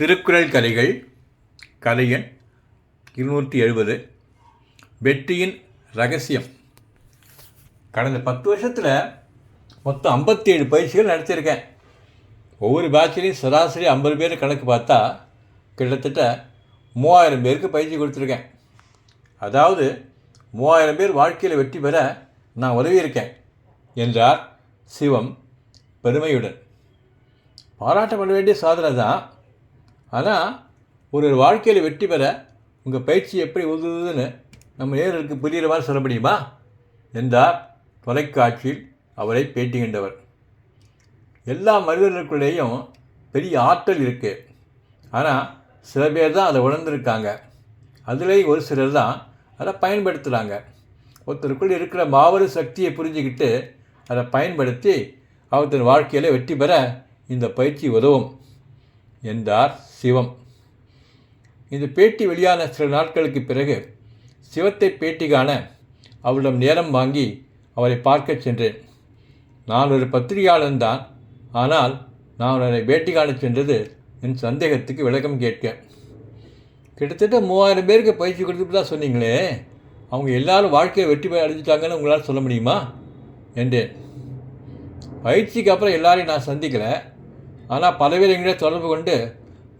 திருக்குறள் கதைகள் கதை இருநூற்றி எழுபது வெற்றியின் ரகசியம். கடந்த பத்து வருஷத்தில் மொத்தம் ஐம்பத்தி ஏழு பயிற்சிகள் நடத்தியிருக்கேன். ஒவ்வொரு பேட்ச்லேயும் சராசரி ஐம்பது பேர் கணக்கு பார்த்தா கிட்டத்தட்ட மூவாயிரம் பேருக்கு பயிற்சி கொடுத்துருக்கேன். அதாவது மூவாயிரம் பேர் வாழ்க்கையில் வெற்றி பெற நான் உதவியிருக்கேன் என்றார் சிவம் பெருமையுடன். பாராட்டப்பட வேண்டிய சாதனை தான் ஆனால் ஒரு வாழ்க்கையில் வெற்றி பெற உங்கள் பயிற்சி எப்படி உதவுதுன்னு நம்ம நேர்களுக்கு புரிகிற மாதிரி சொல்ல முடியுமா? என்றார் தொலைக்காட்சியில் அவரை பேட்டி கண்டவர். எல்லா மனிதர்களுக்குள்ளேயும் பெரிய ஆற்றல் இருக்குது ஆனால் சில பேர் தான் அதை உணர்ந்திருக்காங்க. அதுலேயும் ஒரு சிலர் தான் அதை பயன்படுத்துகிறாங்க ஒருத்தருக்குள் இருக்கிற மாபெரும் சக்தியை புரிஞ்சுக்கிட்டு அதை பயன்படுத்தி அவற்றின் வாழ்க்கையில் வெற்றி பெற இந்த பயிற்சி உதவும் என்றார் சிவம். இந்த பேட்டி வெளியான சில நாட்களுக்கு பிறகு சிவத்தை பேட்டி காண அவரிடம் நேரம் வாங்கி அவரை பார்க்கச் சென்றேன். நான் ஒரு பத்திரிகையாளன் தான். ஆனால் நான் அவரை பேட்டி காண சென்றது என் சந்தேகத்துக்கு விளக்கம் கேட்க. கிட்டத்தட்ட மூவாயிரம் பேருக்கு பயிற்சி கொடுத்துட்டு தான் சொன்னீங்களே. அவங்க எல்லாரும் வாழ்க்கையை வெற்றி பெற அடைஞ்சிட்டாங்கன்னு உங்களால் சொல்ல முடியுமா? என்றேன். பயிற்சிக்கு அப்புறம் எல்லாரையும் நான் சந்திக்கலை. ஆனால் பல பேர் எங்கிட்ட தொடர்பு கொண்டு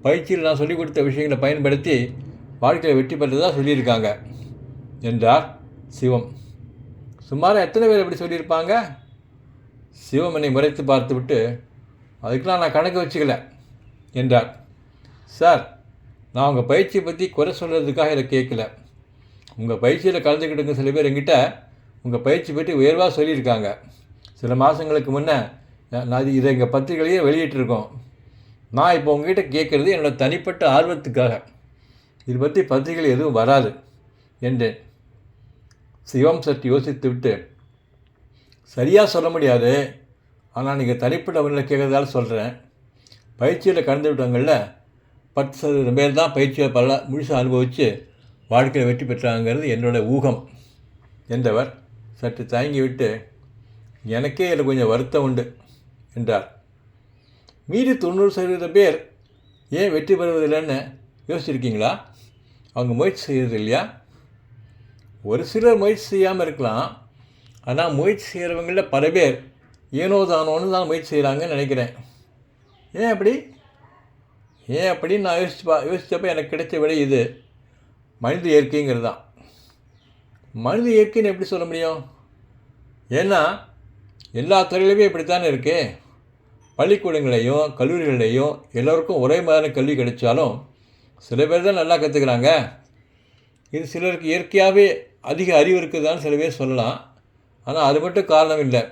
பயிற்சியில் நான் சொல்லிக் கொடுத்த விஷயங்களை பயன்படுத்தி வாழ்க்கையில் வெற்றி பெற்றதாக சொல்லியிருக்காங்க என்றார் சிவம். சுமார் எத்தனை பேர் எப்படி சொல்லியிருப்பாங்க? சிவம் என்னை முறைத்து பார்த்துவிட்டு அதுக்கெலாம் நான் கணக்கு வச்சுக்கல என்றார். சார் நான் உங்கள் பயிற்சியை பற்றி குறை சொல்கிறதுக்காக இதை கேட்கல. உங்கள் பயிற்சியில் கலந்துக்கிட்டுங்க சில பேர் எங்கிட்ட உங்கள் பயிற்சி பற்றி உயர்வாக சொல்லியிருக்காங்க. சில மாதங்களுக்கு முன்னே நான் இதை எங்கள் பத்திரிகையிலேயே வெளியிட்டிருக்கோம். நான் இப்போ உங்ககிட்ட கேட்குறது என்னோடய தனிப்பட்ட ஆர்வத்துக்காக. இது பற்றி பத்திரிகைகள் எதுவும் வராது என்றேன் சிவம் சற்று யோசித்து விட்டு சரியாக சொல்ல முடியாது ஆனால் நீங்கள் தனிப்பட்ட முறையில் கேட்குறதால சொல்கிறேன். பயிற்சியில் கலந்து விட்டவங்களில் பத்து சதவீதம் பேர் தான் பயிற்சியை பல முழுசாக அனுபவித்து வாழ்க்கையில் வெற்றி பெற்றாங்கிறது என்னோட ஊகம் என்றவர் சற்று தயங்கி விட்டு எனக்கே இதில் கொஞ்சம் வருத்தம் உண்டு என்றார். மீதி தொண்ணூறு சதவீத பேர் ஏன் வெற்றி பெறுவதில்லைன்னு யோசிச்சிருக்கீங்களா? அவங்க முயற்சி செய்கிறது இல்லையா? ஒரு சிலர் முயற்சி செய்யாமல் இருக்கலாம். ஆனால் முயற்சி செய்கிறவங்களில் பல பேர் ஏனோ தானோன்னு தான் முயற்சி செய்கிறாங்கன்னு நினைக்கிறேன். ஏன் அப்படி? ஏன் அப்படின்னு நான் யோசிச்சு பா யோசித்தப்போ எனக்கு கிடைச்ச விட இது. மனித இயற்கைங்கிறது தான். மனித இயற்கைன்னு எப்படி சொல்ல முடியும்? ஏன்னா எல்லா துறையிலுமே இப்படித்தானே இருக்குது பள்ளிக்கூடங்களையும் கல்லூரிகளையும் எல்லோருக்கும் ஒரே மாதிரியான கல்வி கிடைச்சாலும் சில பேர் தான் நல்லா கற்றுக்குறாங்க இது சிலருக்கு இயற்கையாகவே அதிக அறிவு இருக்குதான்னு சில பேர் சொல்லலாம். ஆனால் அது மட்டும் காரணம் இல்லை.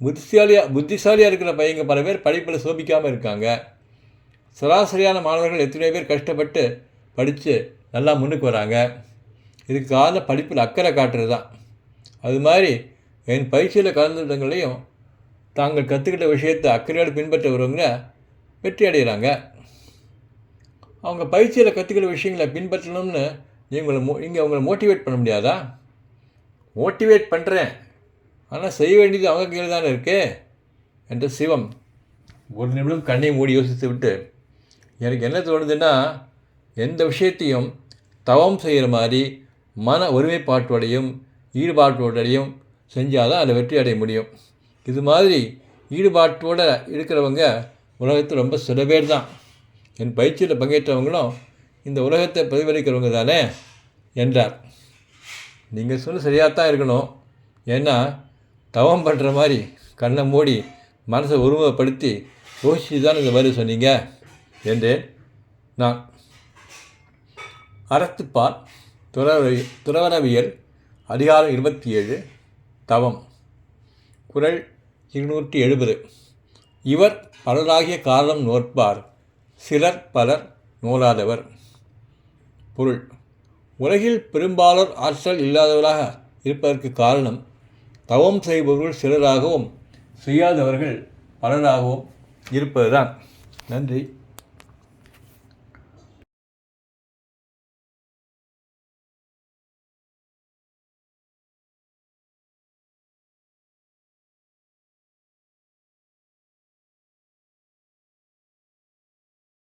புத்திசாலியாக புத்திசாலியாக இருக்கிற பையங்க பல பேர் படிப்பில் சோபிக்காமல் இருக்காங்க. சராசரியான மாணவர்கள் எத்தனையோ பேர் கஷ்டப்பட்டு படித்து நல்லா முன்னுக்கு வராங்க. இதுக்கு காரணம் படிப்பில் அக்கறை காட்டுறது தான் அது மாதிரி என் பயிற்சியில் கலந்துட்டங்களையும் தாங்கள் கற்றுக்கிட்ட விஷயத்தை அக்கறையோடு பின்பற்ற வருவங்க வெற்றி அடைகிறாங்க அவங்க பயிற்சியில் கற்றுக்கிற விஷயங்களை பின்பற்றணும்னு நீங்களை மோ நீங்கள் அவங்கள மோட்டிவேட் பண்ண முடியாதா? மோட்டிவேட் பண்ணுறேன் ஆனால் செய்ய வேண்டியது அவங்க கீழே தானே இருக்கே? என்று சிவம் ஒரு நிமிடம் கண்ணை மூடி யோசித்து விட்டு எனக்கு என்ன தோணுதுன்னா எந்த விஷயத்தையும் தவம் செய்கிற மாதிரி மன ஒருமைப்பாட்டோடையும் ஈடுபாட்டோடையும் செஞ்சால் தான் அதில் வெற்றி அடைய முடியும். இது மாதிரி ஈடுபாட்டோடு இருக்கிறவங்க உலகத்தில் ரொம்ப சில பேர் தான் என் பயிற்சியில் பங்கேற்றவங்களும் இந்த உலகத்தை பிரதிபலிக்கிறவங்க தானே என்றார். நீங்கள் சொல்ல சரியாக தான் இருக்கணும். ஏன்னா தவம் பண்ணுற மாதிரி கண்ணை மூடி மனசை உருவப்படுத்தி யோசிச்சு தான் இந்த மாதிரி சொன்னீங்க என்றேன் நான். அறத்துப்பால் துறவ துறவரவியல் அதிகாரம் இருபத்தி ஏழு தவம். குரல் இருநூற்றி எழுபது. இவர் பலராகிய காரணம் நோற்பார் சிலர் பலர் நோலாதவர். பொருள் உலகில் பெரும்பாலோர் ஆற்றல் இல்லாதவராக இருப்பதற்கு காரணம் தவம் செய்பவர்கள் சிலராகவும் செய்யாதவர்கள் பலராகவும் இருப்பதுதான். நன்றி.